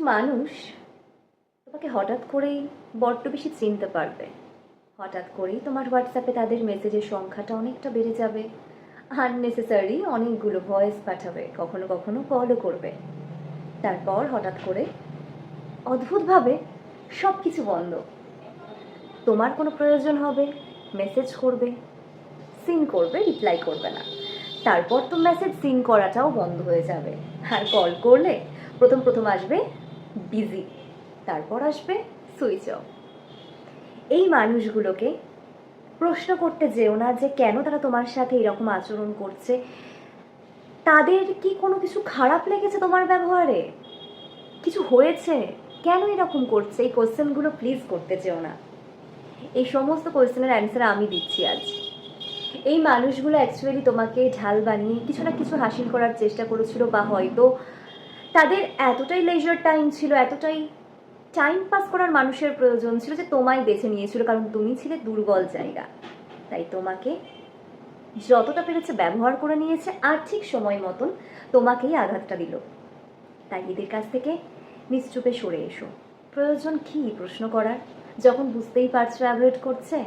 কিছু মানুষ তোমাকে হঠাৎ করেই বড্ড বেশি চিনতে পারবে। হঠাৎ করেই তোমার হোয়াটসঅ্যাপে তাদের মেসেজের সংখ্যাটা অনেকটা বেড়ে যাবে। আননেসেসারি অনেকগুলো ভয়েস পাঠাবে, কখনো কখনো কলও করবে। তারপর হঠাৎ করে অদ্ভুতভাবে সব কিছু বন্ধ। তোমার কোনো প্রয়োজন হবে মেসেজ করবে সিন করবে রিপ্লাই করবে না। তারপর তো মেসেজ সিন করাটাও বন্ধ হয়ে যাবে। আর কল করলে প্রথম প্রথম আসবে বিজি তারপর আসবে সুইচ অফ এই মানুষগুলোকে প্রশ্ন করতে যেও না যে কেন তারা তোমার সাথে এরকম আচরণ করছে। তাদের কি কোনো কিছু খারাপ লেগেছে তোমার ব্যবহারে? কিছু হয়েছে? কেন এরকম করছে? এই কোশ্চেনগুলো প্লিজ করতে চেও না। এই সমস্ত কোয়েশ্চেনের অ্যান্সার আমি দিচ্ছি আজ। এই মানুষগুলো অ্যাকচুয়ালি তোমাকে ঢাল বানিয়ে কিছু না কিছু হাসিল করার চেষ্টা করেছিল বা হয়তো তাদের এতটাই লেজার টাইম ছিল, এতটাই টাইম পাস করার মানুষের প্রয়োজন ছিল যে তোমায় বেছে নিয়েছিল, কারণ তুমি ছিলে দুর্বল জায়গা। তাই তোমাকে যতটা পেরেছে ব্যবহার করে নিয়েছে, আর ঠিক সময় মতন তোমাকেই আঘাতটা দিল। তাই এদের কাছ থেকে নিশ্চুপে সরে এসো। প্রয়োজন কি প্রশ্ন করার? যখন বুঝতেই পারছ অ্যাভয়েড করছে,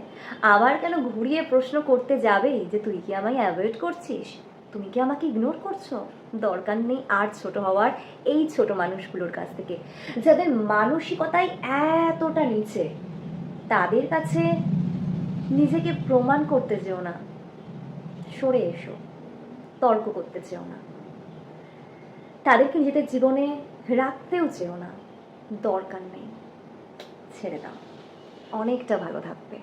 আবার কেন ঘুরিয়ে প্রশ্ন করতে যাবে যে তুই কি আমায় অ্যাভয়েড করছিস? তুমি কি আমাকে ইগনোর করছ? দরকার নেই আর ছোট হওয়ার এই ছোট মানুষগুলোর কাছ থেকে। যাদের মানসিকতায় এতটা নিচে, তাদের কাছে নিজেকে প্রমাণ করতে যেও না। সরে এসো, তর্ক করতে চেও না। তাদেরকে নিজেদের জীবনে রাখতেও চেও না। দরকার নেই, ছেড়ে দাও। অনেকটা ভালো থাকবে।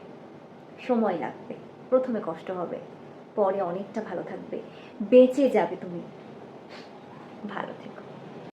সময় লাগবে। প্রথমে কষ্ট হবে। পরে অনেকটা ভালো থাকবে। বেঁচে যাবে তুমি। ভালো থেকো।